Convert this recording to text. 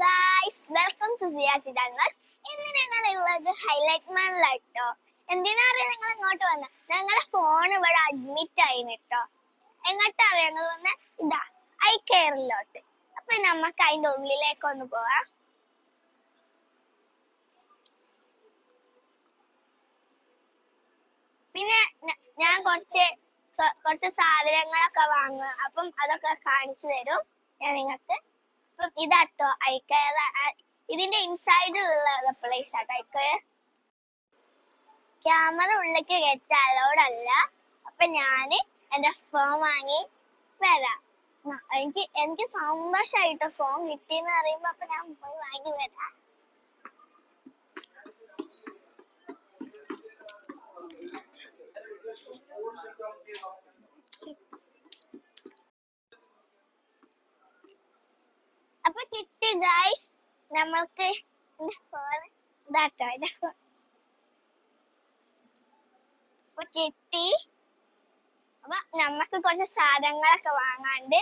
Guys welcome to സിയാസി ഡാൻവർക്സ് ഇന്ന് ഞങ്ങളുള്ളത് ഹൈലൈറ്റ് ഹൈലൈറ്റ് മാനിലാട്ടോ എന്തിനാ അറിയാം ഞങ്ങൾ ഇങ്ങോട്ട് വന്ന? ഞങ്ങളെ ഫോൺ ഇവിടെ അഡ്മിറ്റ് ആയിന് കേട്ടോ എങ്ങോട്ടാ അറിയാം? ഞങ്ങൾ വന്ന ഇതാ ഐ കെയറിലോട്ട് അപ്പൊ നമുക്ക് അതിന്റെ ഉള്ളിലേക്ക് ഒന്ന് പോവാം. പിന്നെ ഞാൻ കുറച്ച് കുറച്ച് സാധനങ്ങളൊക്കെ വാങ്ങുക. അപ്പം അതൊക്കെ കാണിച്ചു തരും. ഞാൻ നിങ്ങൾക്ക് അപ്പം ഇതാട്ടോ ഐക്കയർ ഇതിന്റെ ഇൻസൈഡിലുള്ള പ്ലേസ് ആട്ടോ. ഐക്കയർ ക്യാമറ ഉള്ളിലേക്ക് കയറ്റാൻ അലോഡ് അല്ല. അപ്പൊ ഞാൻ എന്റെ ഫോൺ വാങ്ങി വരാം. എനിക്ക് എനിക്ക് സന്തോഷായിട്ടോ ഫോൺ കിട്ടിയെന്ന് പറയുമ്പോ അപ്പൊ ഞാൻ പോയി വാങ്ങി വരാം അപ്പൊ ഗൈസ് നമ്മൾക്ക് ഫോൺ ഇതാട്ടോ എന്റെ ഫോൺ കിട്ടി അപ്പൊ നമ്മക്ക് കുറച്ച് സാധനങ്ങളൊക്കെ വാങ്ങാണ്ട്